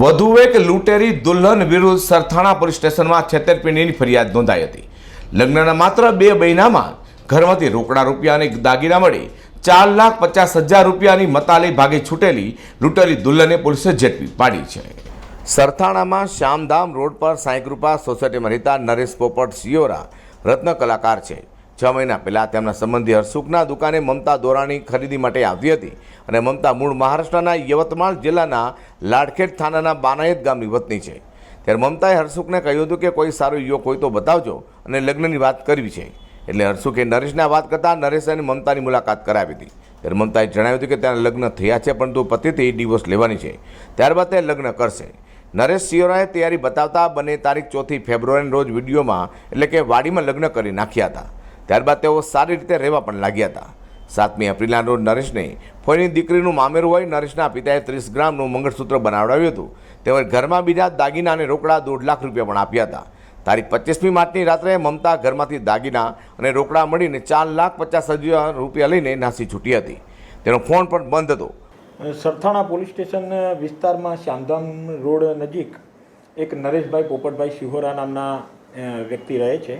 વધુ એક લૂંટેરી દુલ્હન વિરુદ્ધ સરથાણા પોલીસ સ્ટેશનમાં છેતરપિંડીની ફરિયાદ નોંધાઈ હતી. લગ્નના માત્ર બે મહિનામાં ઘરમાંથી રોકડા રૂપિયા અને દાગીના મળી ચાર લાખ પચાસ હજાર રૂપિયાની મતાલી ભાગે છૂટેલી લૂંટેરી દુલ્હને પોલીસે ઝડપી પાડી છે. સરથાણામાં શ્યામધામ રોડ પર સાંઈકૃપા સોસાયટીમાં રહેતા નરેશ પોપટ સિયોરા રત્ન કલાકાર છે. છ મહિના પહેલાં તેમના સંબંધી હરસુખના દુકાને મમતા દોરાણી ખરીદી માટે આવી હતી અને મમતા મૂળ મહારાષ્ટ્રના યવતમાળ જિલ્લાના લાડખેડ થાનાના બાનાયત ગામની વતની છે. ત્યારે મમતાએ હરસુખને કહ્યું હતું કે કોઈ સારો યુવક હોય તો બતાવજો અને લગ્નની વાત કરવી છે. એટલે હરસુખે નરેશને વાત કરતાં નરેશ અને મમતાની મુલાકાત કરાવી હતી. ત્યારે મમતાએ જણાવ્યું હતું કે તેના લગ્ન થયા છે, પરંતુ પતિથી ડિવોર્સ લેવાની છે. ત્યારબાદ તે લગ્ન કરશે. નરેશ સિયોરાએ તૈયારી બતાવતા બંને તારીખ ચોથી ફેબ્રુઆરીના રોજ વિડીયોમાં એટલે કે વાડીમાં લગ્ન કરી નાખ્યા હતા. ત્યારબાદ તેઓ સારી રીતે રહેવા પણ લાગ્યા હતા. સાતમી એપ્રિલના રોજ નરેશને ફોઈની દીકરીનું મામેરું હોય નરેશના પિતાએ ત્રીસ ગ્રામનું મંગળસૂત્ર બનાવડાવ્યું હતું. તેમજ ઘરમાં બીજા દાગીના અને રોકડા દોઢ લાખ રૂપિયા પણ આપ્યા હતા. તારીખ પચીસમી માર્ચની રાત્રે મમતા ઘરમાંથી દાગીના અને રોકડા મળીને ચાર લાખ પચાસ હજાર રૂપિયા લઈને નાસી છૂટી હતી. તેનો ફોન પણ બંધ હતો. સરથાણા પોલીસ સ્ટેશન વિસ્તારમાં શ્યામધામ રોડ નજીક એક નરેશભાઈ પોપટભાઈ શિહોરા નામના વ્યક્તિ રહે છે.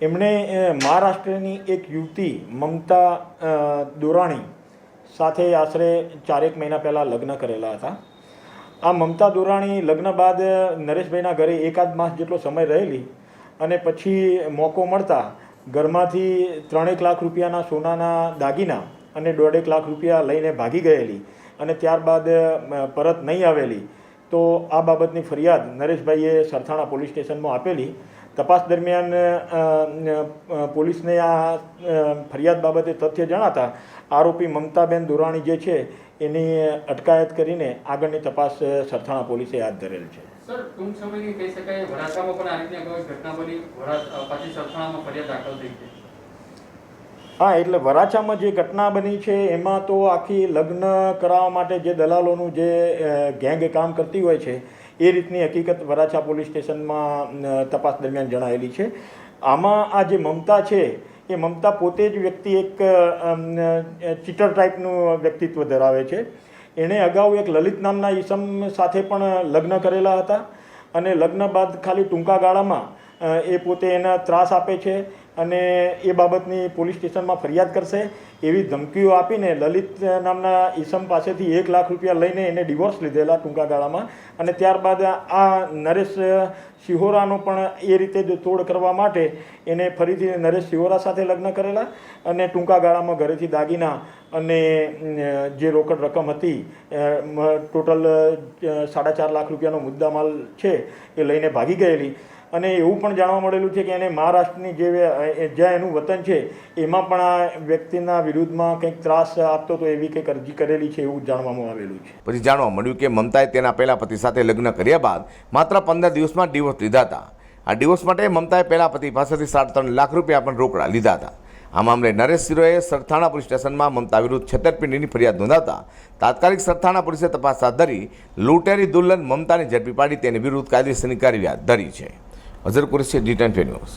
એમણે મહારાષ્ટ્રની એક યુવતી મમતા દોરાણી સાથે આશરે ચારેક મહિના પહેલાં લગ્ન કરેલા હતા. આ મમતા દોરાણી લગ્ન બાદ નરેશભાઈના ઘરે એકાદ માસ જેટલો સમય રહેલી અને પછી મોકો મળતા ઘરમાંથી ત્રણેક લાખ રૂપિયાના સોનાના દાગીના અને દોઢેક લાખ રૂપિયા લઈને ભાગી ગયેલી અને ત્યારબાદ પરત નહીં આવેલી. તો આ બાબતની ફરિયાદ નરેશભાઈએ સરથાણા પોલીસ સ્ટેશનમાં આપેલી. તપાસ દરમિયાન પોલીસને આ ફરિયાદ બાબતે તથ્ય જણાતા આરોપી મમતાબેન દુરાણી જે છે, એની અટકાયત કરીને આગળની તપાસ સરથાણા પોલીસે હાથ ધરેલ છે. સર, ટૂંક સમયની કહી શકાય, વરાછામાં પણ આ રીતની ઘટના બની. પછી સરથાણામાં ફરિયાદ દાખલ થઈ છે. હા, એટલે વરાછામાં જે ઘટના બની છે, એમાં તો આખી લગ્ન કરાવવા માટે જે દલાલોનું જે ગેંગ કામ કરતી હોય છે, એ રીતની હકીકત વરાછા પોલીસ સ્ટેશનમાં તપાસ દરમિયાન જણાયેલી છે. આમાં આ જે મમતા છે, એ મમતા પોતે જ વ્યક્તિ એક ચીટર ટાઈપનું વ્યક્તિત્વ ધરાવે છે. એણે અગાઉ એક લલિત નામના ઈસમ સાથે પણ લગ્ન કરેલા હતા અને લગ્ન બાદ ખાલી ટૂંકા ગાળામાં એ પોતે એના ત્રાસ આપે છે અને એ બાબતની પોલીસ સ્ટેશનમાં ફરિયાદ કરશે. એવી ધમકીઓ આપીને લલિત નામના ઈસમ પાસેથી એક લાખ રૂપિયા લઈને એને ડિવોર્સ લીધેલા ટૂંકા ગાળામાં. અને ત્યારબાદ આ નરેશ શિહોરાનો પણ એ રીતે જ તોડ કરવા માટે એને ફરીથી નરેશ શિહોરા સાથે લગ્ન કરેલા અને ટૂંકા ગાળામાં ઘરેથી દાગીના અને જે રોકડ રકમ હતી ટોટલ સાડા ચાર લાખ રૂપિયાનો મુદ્દામાલ છે, એ લઈને ભાગી ગયેલી. અને એવું પણ જાણવા મળેલું છે કે એને મહારાષ્ટ્રની જે જ્યાં એનું વતન છે, એમાં પણ આ વ્યક્તિના વિરુદ્ધમાં કંઈક ત્રાસ આપતો તો એવી કંઈક અરજી કરેલી છે એવું જાણવામાં આવેલું છે. પછી જાણવા મળ્યું કે મમતાએ તેના પહેલા પતિ સાથે લગ્ન કર્યા બાદ માત્ર પંદર દિવસમાં ડિવોર્સ લીધા હતા. આ ડિવોર્સ માટે મમતાએ પહેલા પતિ પાસેથી સાડા ત્રણ લાખ રૂપિયા પણ રોકડા લીધા હતા. આ મામલે નરેશ સિરોએ સરથાણા પોલીસ સ્ટેશનમાં મમતા વિરુદ્ધ છેતરપિંડીની ફરિયાદ નોંધાવતા તાત્કાલિક સરથાણા પોલીસે તપાસ હાથ ધરી લૂંટેરી દુલ્હન મમતાને ઝડપી પાડી તેની વિરુદ્ધ કાયદેસરની કાર્યવાહી ધરી છે. Azhar Qureshi D ten news.